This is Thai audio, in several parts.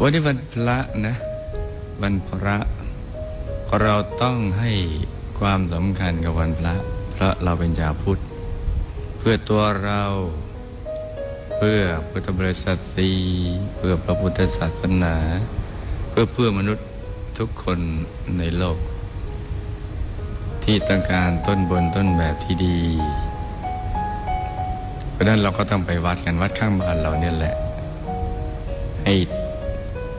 วันนี้วันพระนะ วันพระเราต้องให้ความสำคัญกับวันพระเพราะเราเป็นชาวพุทธ เพื่อตัวเรา เพื่อพุทธบริษัทสีเพื่อพระพุทธศาสนา เพื่อเพื่อมนุษย์ทุกคนในโลก ที่ต้องการต้นบนต้นแบบที่ดี เพราะนั้นเราก็ต้องไปวัดกันวัดข้างบ้านเราเนี่ยแหละให้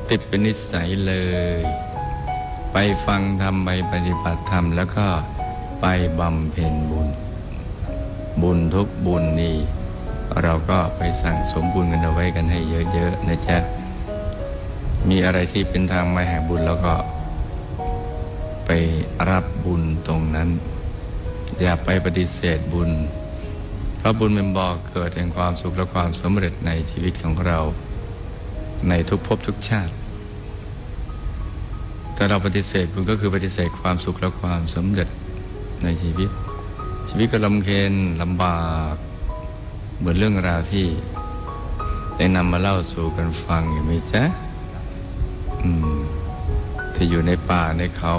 ติดเป็นนิสัยเลย ไปฟังธรรมไปปฏิบัติธรรมแล้วก็ไปบำเพ็ญบุญ บุญทุกบุญนี่เราก็ไปสั่งสมบุญกันเอาไว้กันให้เยอะๆนะจ๊ะ มีอะไรที่เป็นทางมาแห่งบุญแล้วก็ ไปรับบุญตรงนั้น อย่าไปปฏิเสธบุญ เพราะบุญเป็นบ่อเกิดแห่งความสุขและความสำเร็จในชีวิตของเรา ในทุกภพทุกชาติถ้าเราปฏิเสธบุญก็คือปฏิเสธความสุขและความสำเร็จในชีวิต ชีวิตก็ลำเค็ญลำบาก เหมือนเรื่องราวที่ได้นำมาเล่าสู่กันฟังอยู่ไหมจ๊ะอืมที่อยู่ในป่าในเขา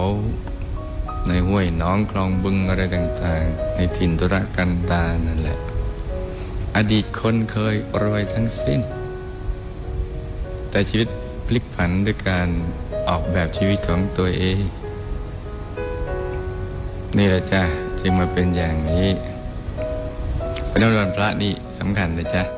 ในห้วยน้องคลองบึงอะไรต่างๆ ในถิ่นตุรกันดารนั่นแหละ อดีตคนเคยรวยทั้งสิ้น แต่ชีวิตพลิกผันด้วยการออกแบบชีวิตของตัวเอง นี่แหละจ้ะจึงมาเป็นอย่างนี้เพราะนั้นวันพระนี่สำคัญนะจ๊ะ